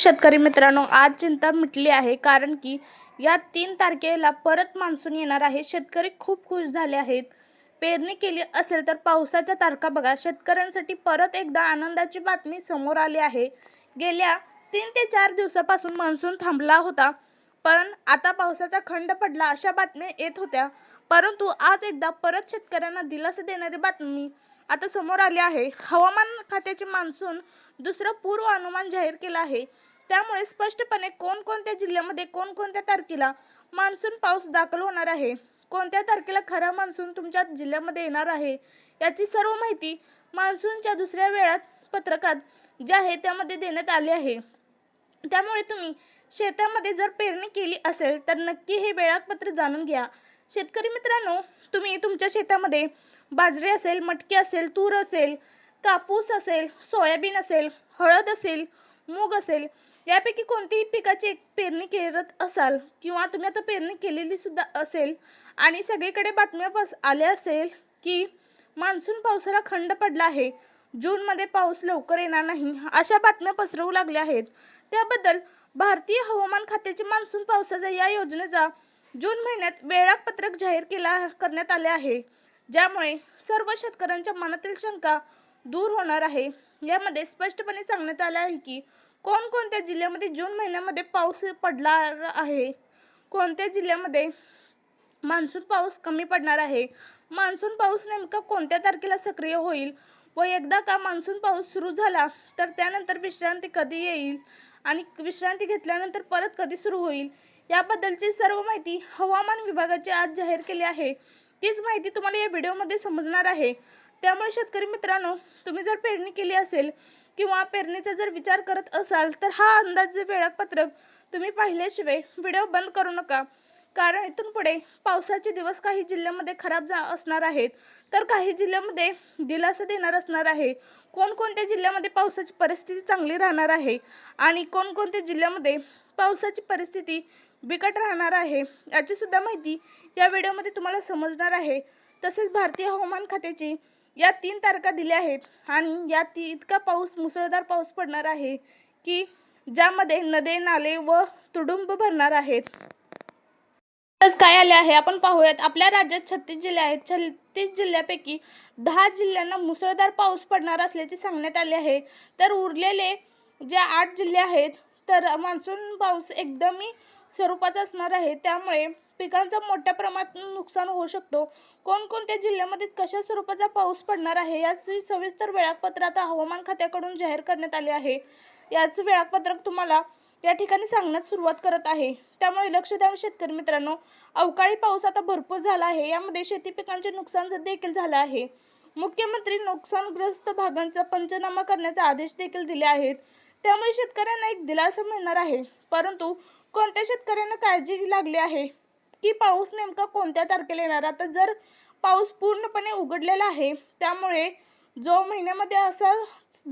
शेतकरी मित्रांनो आज चिंता मिटली आहे कारण की या तीन तारखेला परत मान्सून येणार आहे. शेतकरी खूप खुश झाले आहेत. पेरणी केली असेल तर पावसाच्या तारखा बघा. शेतकऱ्यांसाठी परत एकदा आनंदाची बातमी समोर आली आहे. गेल्या तीन ते चार दिवसापासून मान्सून थांबला होता पण आता पावसाचा खंड पडला अशा बातम्या येत होत्या. परंतु आज एकदा परत शेतकऱ्यांना दिलासा देणारी बातमी आता समोर आली आहे. हवामान खात्याचे मान्सून दुसरं पूर्व अनुमान जाहीर केलं आहे. त्यामुळे स्पष्टपणे कोणकोणत्या जिल्ह्यामध्ये कोणकोणत्या तारखेला मान्सून पाऊस दाखल होणार आहे? कोणत्या तारखेला खरा मान्सून तुमच्या जिल्ह्यामध्ये येणार आहे? याची सर्व माहिती मान्सूनच्या दुसऱ्या वेळात पत्रकात जे आहे त्यामध्ये देण्यात आली आहे. त्यामुळे तुम्ही शेतामध्ये जर पेरणी केली असेल तर नक्की हे वेळापत्र जाणून घ्या. शेतकरी मित्रांनो तुम्ही तुमच्या शेतामध्ये बाजरी असेल मटकी असेल तूर असेल कापूस असेल सोयाबीन असेल हळद असेल मूग असेल यापैकी कोणतीही पिकाची एक पेरणी करत असाल किंवा तुम्ही आता पेरणी केलेली सुद्धा असेल आणि सगळीकडे बातम्या पस आल्या असेल की मान्सून पावसाला खंड पडला आहे जूनमध्ये पाऊस लवकर येणार नाही अशा बातम्या पसरवू लागल्या आहेत. त्याबद्दल भारतीय हवामान खात्याचे मान्सून पावसाच्या या योजनेचा जून महिन्यात वेळापत्रक जाहीर केला करण्यात आले आहे. ज्यामुळे सर्व शेतकऱ्यांच्या मनातील शंका दूर होणार आहे. यामध्ये स्पष्टपणे सांगण्यात आलं आहे की कोणकोणत्या जिल्ह्यामध्ये जून महिन्यामध्ये पाऊस पडणार आहे? कोणत्या जिल्ह्यामध्ये मान्सून पाऊस कमी पडणार आहे? मान्सून पाऊस नेमका कोणत्या तारखेला सक्रिय होईल? व एकदा का मान्सून पाऊस सुरू झाला तर त्यानंतर विश्रांती कधी येईल? आणि विश्रांती घेतल्यानंतर परत कधी सुरू होईल? याबद्दलची सर्व माहिती हवामान विभागाची आज जाहीर केली आहे. तीच माहिती तुम्हाला या व्हिडिओमध्ये समजणार आहे. त्यामुळे शेतकरी मित्रांनो तुम्ही जर पेरणी केली असेल किंवा पेरणीचा जर विचार करत असाल तर हा अंदाजे वेळापत्रक तुम्ही पाहिल्याशिवाय व्हिडिओ बंद करू नका. कारण इथून पुढे पावसाचे दिवस काही जिल्ह्यामध्ये खराब जा असणार आहेत तर काही जिल्ह्यामध्ये दिलासा देणार असणार आहे. कोणकोणत्या जिल्ह्यामध्ये पावसाची परिस्थिती चांगली राहणार आहे आणि कोणकोणत्या जिल्ह्यामध्ये पावसाची परिस्थिती बिकट राहणार आहे याचीसुद्धा माहिती या व्हिडिओमध्ये तुम्हाला समजणार आहे. तसेच भारतीय हवामान खात्याची या तीन तारखा दिल्या आहेत आणि या ती इतका पाऊस मुसळधार पाऊस पडणार आहे की ज्यामध्ये नदे नाले व तुडुंब भरणार आहेत. काय आले आहे? आपण पाहूयात. आपल्या राज्यात छत्तीस जिल्हे आहेत. छत्तीस जिल्ह्यापैकी दहा जिल्ह्यांना मुसळधार पाऊस पडणार असल्याचे सांगण्यात आले आहे. तर उरलेले जे आठ जिल्हे आहेत तर मान्सून पाऊस एकदमही स्वरूपाचा असणार आहे. त्यामुळे पिकांचं मोठ्या प्रमाणात नुकसान होऊ शकतो. कोणकोणत्या जिल्ह्यामध्ये कशा स्वरूपाचा पाऊस पडणार आहे याची सविस्तर वेळापत्र आता हवामान खात्याकडून जाहीर करण्यात आले आहे. याचं वेळापत्रक तुम्हाला या ठिकाणी सांगण्यास सुरुवात करत आहे. त्यामुळे लक्ष द्यावं शेतकरी मित्रांनो अवकाळी पाऊस आता भरपूर झाला आहे यामध्ये शेती पिकांचे नुकसान देखील झालं आहे. मुख्यमंत्री नुकसानग्रस्त भागांचा पंचनामा करण्याचा आदेश देखील दिले आहेत. त्यामुळे शेतकऱ्यांना एक दिलासा मिळणार आहे. परंतु कोणत्या शेतकऱ्यांना काळजी लागली आहे? की पाऊस नेमका कोणत्या तारखेला येणार? आता जर पाऊस पूर्णपणे उघडलेला आहे त्यामुळे जो महिन्यामध्ये असं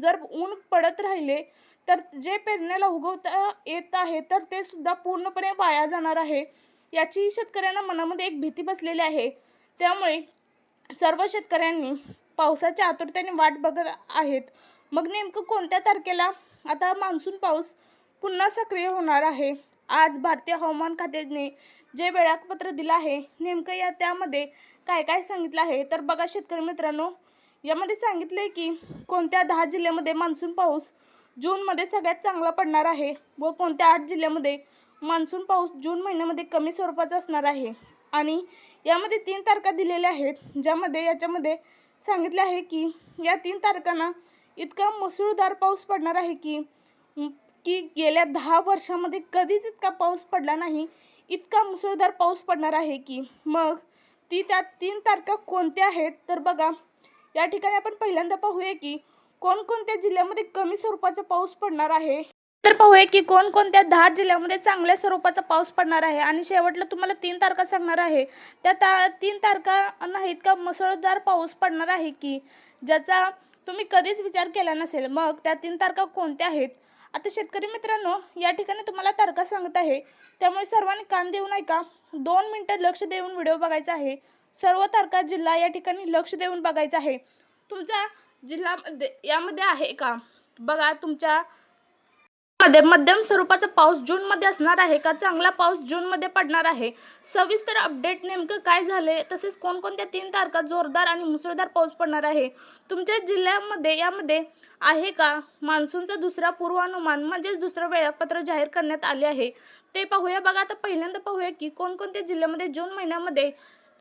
जर ऊन पडत राहिले तर जे पेरण्याला उगवता येत आहे तर ते सुद्धा पूर्णपणे वाया जाणार आहे. याचीही शेतकऱ्यांना मनामध्ये एक भीती बसलेली आहे. त्यामुळे सर्व शेतकऱ्यांनी पावसाच्या आतुरतेने वाट बघत आहेत. मग नेमकं कोणत्या तारखेला? आता मान्सून पाऊस पुन्हा सक्रिय होणार आहे. आज भारतीय हवामान खात्याने जे वेळापत्र दिलं आहे नेमकं या त्यामध्ये काय काय सांगितलं आहे? तर बघा शेतकरी मित्रांनो यामध्ये सांगितलं आहे की कोणत्या दहा जिल्ह्यामध्ये मान्सून पाऊस जूनमध्ये सगळ्यात चांगला पडणार आहे व कोणत्या आठ जिल्ह्यामध्ये मान्सून पाऊस जून महिन्यामध्ये कमी स्वरूपाचा असणार आहे? आणि यामध्ये तीन तारखा दिलेल्या आहेत ज्यामध्ये याच्यामध्ये सांगितले आहे की या तीन तारखांना इतका मुसळधार पाऊस पडणार आहे की की गेल्या दहा वर्षामध्ये कधीच इतका पाऊस पडला नाही इतका मुसळधार पाऊस पडणार आहे की मग ती त्या तीन तारखा कोणत्या आहेत? तर बघा या ठिकाणी आपण पहिल्यांदा पाहूया की कोणकोणत्या जिल्ह्यामध्ये कमी स्वरूपाचा पाऊस पडणार आहे. तर पाहूया की कोणकोणत्या दहा जिल्ह्यामध्ये चांगल्या स्वरूपाचा पाऊस पडणार आहे. आणि शेवटला तुम्हाला तीन तारखा सांगणार आहे. त्या ता तीन तारखा नाहीत का मुसळधार पाऊस पडणार आहे की ज्याचा तुम्ही कधीच विचार केला नसेल. मग त्या तीन तारखा कोणत्या आहेत? आता शेतकरी मित्रांनो या ठिकाणी तुम्हाला तारखा सांगत आहे. त्यामुळे सर्वांनी कान देऊ ऐका का दोन मिनटं लक्ष देऊन व्हिडिओ बघायचा आहे. सर्व तारखा जिल्हा या ठिकाणी लक्ष देऊन बघायचा आहे. तुमचा जिल्हा यामध्ये आहे का? बघा तुमच्या मध्ये मध्यम स्वरूपाचा पाऊस जूनमध्ये असणार आहे का? चांगला पाऊस जूनमध्ये पडणार आहे. सविस्तर अपडेट नेमकं काय झाले तसेच कोणकोणत्या तीन तारखा जोरदार आणि मुसळधार पाऊस पडणार आहे? तुमच्या जिल्ह्यामध्ये यामध्ये आहे का? मान्सूनचा दुसरा पूर्वानुमान म्हणजेच दुसरं वेळापत्र जाहीर करण्यात आले आहे. ते पाहूया. बघा आता पहिल्यांदा पाहूया की कोणकोणत्या जिल्ह्यामध्ये जून महिन्यामध्ये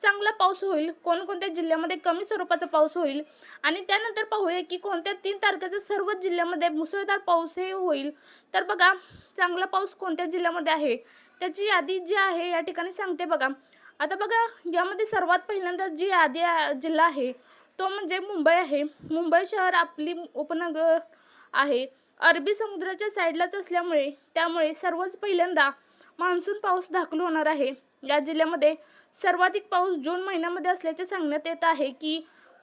चांगला पाऊस होईल कोणकोणत्या जिल्ह्यामध्ये कमी स्वरूपाचा पाऊस होईल आणि त्यानंतर पाहूया की कोणत्या तीन तारखेचा सर्वच जिल्ह्यामध्ये मुसळधार पाऊस हे होईल. तर बघा चांगला पाऊस कोणत्या जिल्ह्यामध्ये आहे? त्याची यादी जी आहे या ठिकाणी सांगते बघा. आता बघा यामध्ये सर्वात पहिल्यांदा जी यादी जिल्हा आहे तो म्हणजे मुंबई आहे. मुंबई शहर आपली उपनगर आहे. अरबी समुद्राच्या साईडलाच असल्यामुळे त्यामुळे सर्वच पहिल्यांदा मान्सून पाऊस दाखल होणार आहे. या जिल्ह्यामध्ये सर्वाधिक पाऊस जून महिन्यामध्ये असल्याचे सांगण्यात येत आहे की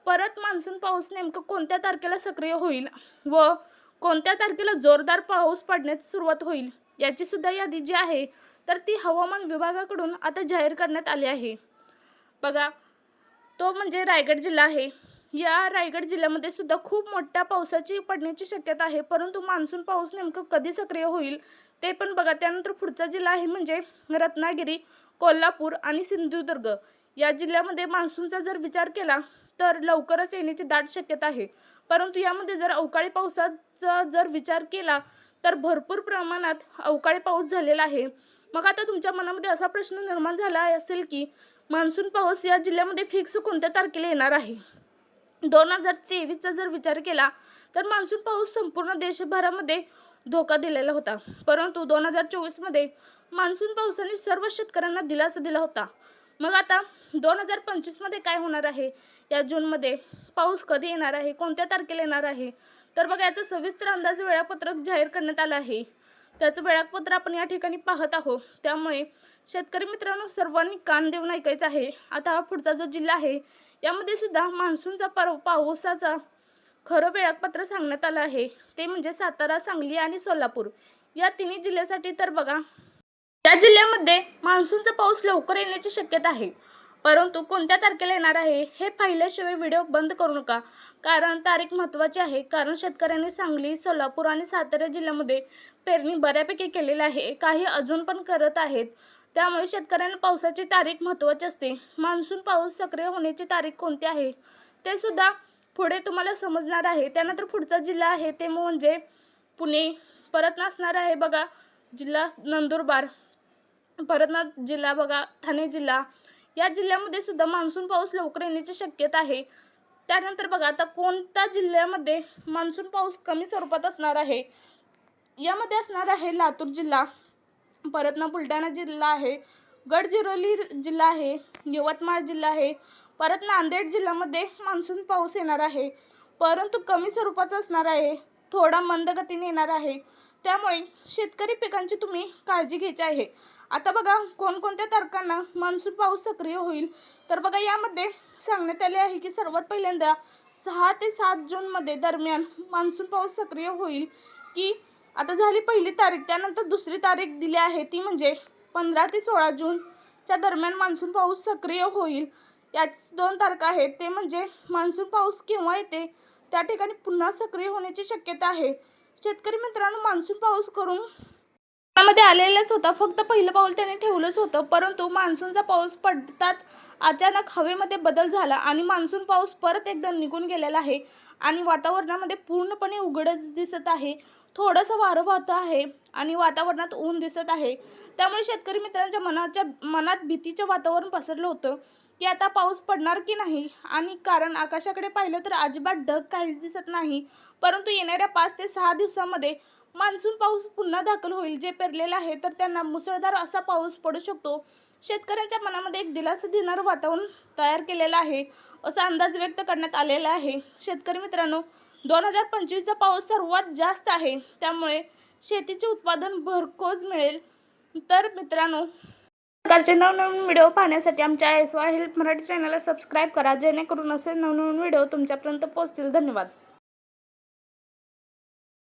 परत मान्सून पाऊस नेमकं कोणत्या तारखेला सक्रिय होईल व कोणत्या तारखेला जोरदार पाऊस पडण्यास सुरुवात होईल याची सुद्धा यादी जी आहे तर ती हवामान विभागाकडून आता जाहीर करण्यात आली आहे. बघा तो म्हणजे रायगड जिल्हा आहे. या रायगड जिल्ह्यामध्ये सुद्धा खूप मोठ्या पावसाची पडण्याची शक्यता आहे परंतु मान्सून पाऊस नेमकं कधी सक्रिय होईल ते पण बघा. त्यानंतर पुढचा जिल्हा आहे म्हणजे रत्नागिरी कोल्हापूर आणि सिंधुदुर्ग. या जिल्ह्यामध्ये मान्सूनचा जर विचार केला तर लवकरच येण्याची दाट शक्यता आहे. परंतु यामध्ये जर अवकाळी पावसाचा जर विचार केला तर भरपूर प्रमाणात अवकाळी पाऊस झालेला आहे. मग आता तुमच्या मनामध्ये असा प्रश्न निर्माण झाला असेल की मान्सून पाऊस या जिल्ह्यामध्ये फिक्स कोणत्या तारखेला येणार आहे? दोन हजार तेवीसचा जर विचार केला तर मान्सून पाऊस संपूर्ण देशभरामध्ये धोका दिलेला होता. परंतु दोन हजार चोवीसमध्ये मान्सून पावसाने सर्व शेतकऱ्यांना दिलासा दिला होता. मग आता दोन हजार पंचवीसमध्ये काय होणार आहे? या जूनमध्ये पाऊस कधी येणार आहे? कोणत्या तारखेला येणार आहे? तर बघा याचं सविस्तर अंदाज वेळापत्रक जाहीर करण्यात आलं आहे. त्याचं वेळापत्र आपण या ठिकाणी पाहत आहोत. त्यामुळे शेतकरी मित्रांनो सर्वांनी कान देऊन ऐकायचं आहे. आता हा पुढचा जो जिल्हा आहे यामध्ये सुद्धा मान्सूनचा पर पावसाचा खरं वेळापत्र सांगण्यात आलं आहे. ते म्हणजे सातारा सांगली आणि सोलापूर या तिन्ही जिल्ह्यासाठी तर बघा. या जिल्ह्यामध्ये मान्सूनचा पाऊस लवकर येण्याची शक्यता आहे. परंतु कोणत्या तारखेला येणार आहे हे पाहिल्याशिवाय व्हिडिओ बंद करू नका. कारण तारीख महत्त्वाची आहे. कारण शेतकऱ्यांनी सांगली सोलापूर आणि सातारा जिल्ह्यामध्ये पेरणी बऱ्यापैकी केलेली आहे. काही अजून पण करत आहेत. त्यामुळे शेतकऱ्यांना पावसाची तारीख महत्त्वाची असते. मान्सून पाऊस सक्रिय होण्याची तारीख कोणती आहे? ते सुद्धा पुढे तुम्हाला समजणार आहे. त्यानंतर पुढचा जिल्हा आहे ते म्हणजे पुणे. परत नसणार आहे बघा जिल्हा नंदुरबार. परतना जिल्हा बघा ठाणे जिल्हा. या जिल्ह्यामध्ये सुद्धा मान्सून पाऊस लवकर येण्याची शक्यता आहे. त्यानंतर बघा आता कोणत्या जिल्ह्यामध्ये मान्सून पाऊस कमी स्वरूपात असणार आहे? यामध्ये असणार आहे लातूर जिल्हा. परत ना बुलढाणा जिल्हा आहे. गडचिरोली जिल्हा आहे. यवतमाळ जिल्हा आहे. परत नांदेड जिल्ह्यामध्ये मान्सून पाऊस येणार आहे. परंतु कमी स्वरूपाचा असणार आहे. थोडा मंद गतीने येणार आहे. त्यामुळे शेतकरी पिकांची तुम्ही काळजी घ्यायची आहे. आता बघा कोणकोणत्या तारखांना मान्सून पाऊस सक्रिय होईल? तर बघा यामध्ये सांगण्यात आले आहे की सर्वात पहिल्यांदा सहा ते सात जूनमध्ये दरम्यान मान्सून पाऊस सक्रिय होईल की आता झाली पहिली तारीख त्यानंतर दुसरी तारीख दिली आहे ती म्हणजे पंधरा ते सोळा जूनच्या दरम्यान मान्सून पाऊस सक्रिय होईल. याच दोन तारखा आहेत ते म्हणजे मान्सून पाऊस केव्हा येते त्या ठिकाणी पुन्हा सक्रिय होण्याची शक्यता आहे. शेतकरी मित्रांनो मान्सून पाऊस करून मध्ये आलेलाच होता फक्त पहिलं पाऊल त्याने ठेवलंच होतं परंतु मान्सूनचा पाऊस पडतात अचानक हवेमध्ये बदल झाला आणि मान्सून पाऊस परत एकदा निघून गेलेला आहे आणि वातावरणामध्ये पूर्णपणे उघडच दिसत आहे. थोडंसं वारं वाहतं आहे आणि वातावरणात ऊन दिसत आहे. त्यामुळे शेतकरी मित्रांच्या मनाच्या मनात भीतीचं वातावरण पसरलं होतं की आता पाऊस पडणार की नाही? आणि कारण आकाशाकडे पाहिलं तर अजिबात ढग काहीच दिसत नाही. परंतु येणाऱ्या पाच ते सहा दिवसामध्ये मान्सून पाऊस पुन्हा दाखल होईल जे पेरलेलं आहे तर त्यांना मुसळधार असा पाऊस पडू शकतो. शेतकऱ्यांच्या मनामध्ये एक दिलासा देणारं वातावरण तयार केलेलं आहे असा अंदाज व्यक्त करण्यात आलेला आहे. शेतकरी मित्रांनो दोन हजार पंचवीसचा पाऊस सर्वात जास्त आहे. त्यामुळे शेतीचे उत्पादन भरकोच मिळेल. तर मित्रांनो प्रकारचे नवनवीन व्हिडिओ पाहण्यासाठी आमच्या एस वाय हेल्प मराठी चॅनलला सबस्क्राईब करा जेणेकरून असे नवनवीन व्हिडिओ तुमच्यापर्यंत पोहोचतील. धन्यवाद.